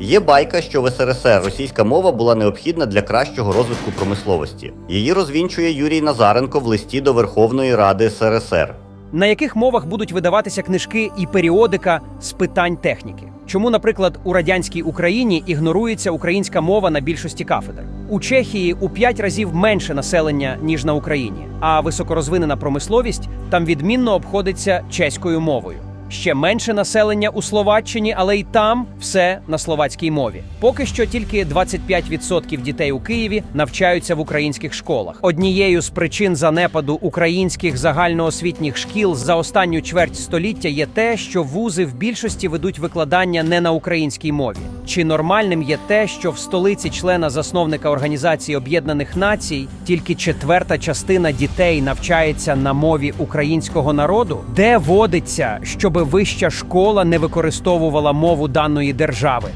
Є байка, що в СРСР російська мова була необхідна для кращого розвитку промисловості. Її розвінчує Юрій Назаренко в листі до Верховної Ради СРСР. На яких мовах будуть видаватися книжки і періодика з питань техніки? Чому, наприклад, у радянській Україні ігнорується українська мова на більшості кафедр? У Чехії у п'ять разів менше населення ніж на Україні, а високорозвинена промисловість там відмінно обходиться чеською мовою. Ще менше населення у Словаччині, але й там все на словацькій мові. Поки що тільки 25% дітей у Києві навчаються в українських школах. Однією з причин занепаду українських загальноосвітніх шкіл за останню чверть століття є те, що вузи в більшості ведуть викладання не на українській мові. Чи нормальним є те, що в столиці члена засновника Організації Об'єднаних Націй тільки четверта частина дітей навчається на мові українського народу, де водиться, щоби вища школа не використовувала мову даної держави?